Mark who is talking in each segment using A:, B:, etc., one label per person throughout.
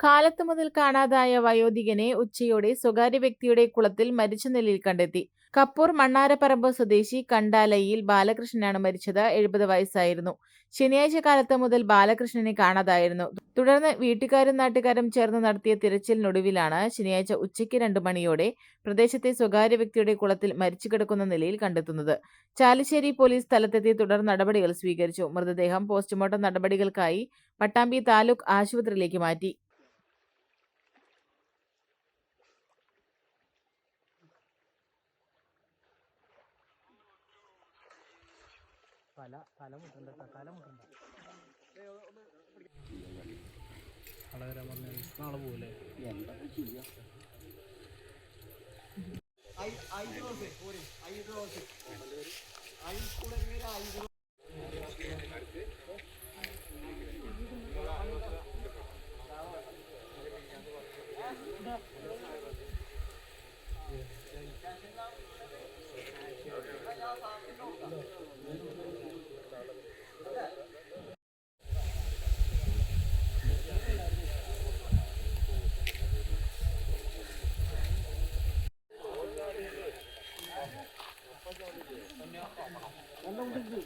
A: കാലത്ത് മുതൽ കാണാതായ വയോധികനെ ഉച്ചയോടെ സ്വകാര്യ വ്യക്തിയുടെ കുളത്തിൽ മരിച്ച നിലയിൽ കണ്ടെത്തി. കപ്പൂർ മണ്ണാരപ്പറമ്പ് സ്വദേശി കണ്ടാലയിൽ ബാലകൃഷ്ണനാണ് മരിച്ചത്. എഴുപത് വയസ്സായിരുന്നു. ശനിയാഴ്ച കാലത്ത് മുതൽ ബാലകൃഷ്ണനെ കാണാതായിരുന്നു. തുടർന്ന് വീട്ടുകാരും നാട്ടുകാരും ചേർന്ന് നടത്തിയ തിരച്ചിലിനൊടുവിലാണ് ശനിയാഴ്ച ഉച്ചയ്ക്ക് രണ്ടു മണിയോടെ പ്രദേശത്തെ സ്വകാര്യ വ്യക്തിയുടെ കുളത്തിൽ മരിച്ചു കിടക്കുന്ന നിലയിൽ കണ്ടെത്തുന്നത്. ചാലിശ്ശേരി പോലീസ് സ്ഥലത്തെത്തി തുടർ നടപടികൾ സ്വീകരിച്ചു. മൃതദേഹം പോസ്റ്റ്മോർട്ടം നടപടികൾക്കായി പട്ടാമ്പി താലൂക്ക് ആശുപത്രിയിലേക്ക് മാറ്റി.
B: തല തല മുട്ടണ്ട ട്ടോ, തല മുട്ടണ്ട നാളെ വരാൻ പറഞ്ഞ നാളെ പോകൂലേ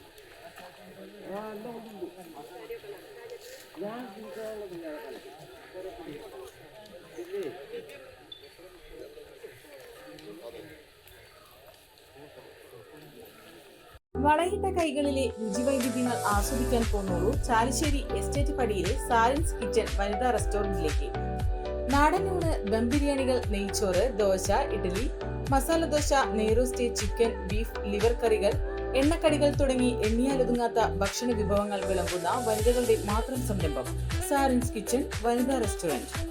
A: വളയിട്ട കൈകളിലെ രുചിവൈവിധ്യങ്ങൾ ആസ്വദിക്കാൻ പോന്നോളൂ ചാലിശ്ശേരി എസ്റ്റേറ്റ് പടിയിലെ സാലൻസ് കിച്ചൺ വനിതാ റെസ്റ്റോറന്റിലേക്ക്. നാടൻ ഊണ് ദം ബിരിയാണികൾ നെയ്ച്ചോറ് ദോശ ഇഡ്ഡലി മസാല ദോശ നെയ്റോസ്റ്റേ ചിക്കൻ ബീഫ് ലിവർ കറികൾ എണ്ണക്കടികൾ തുടങ്ങി എണ്ണിയാലൊതുങ്ങാത്ത ഭക്ഷണ വിഭവങ്ങൾ വിളമ്പുന്ന വനിതകളുടെ മാത്രം സംരംഭം സാറിൻസ് കിച്ചൺ വനിതാ റെസ്റ്റോറന്റ്.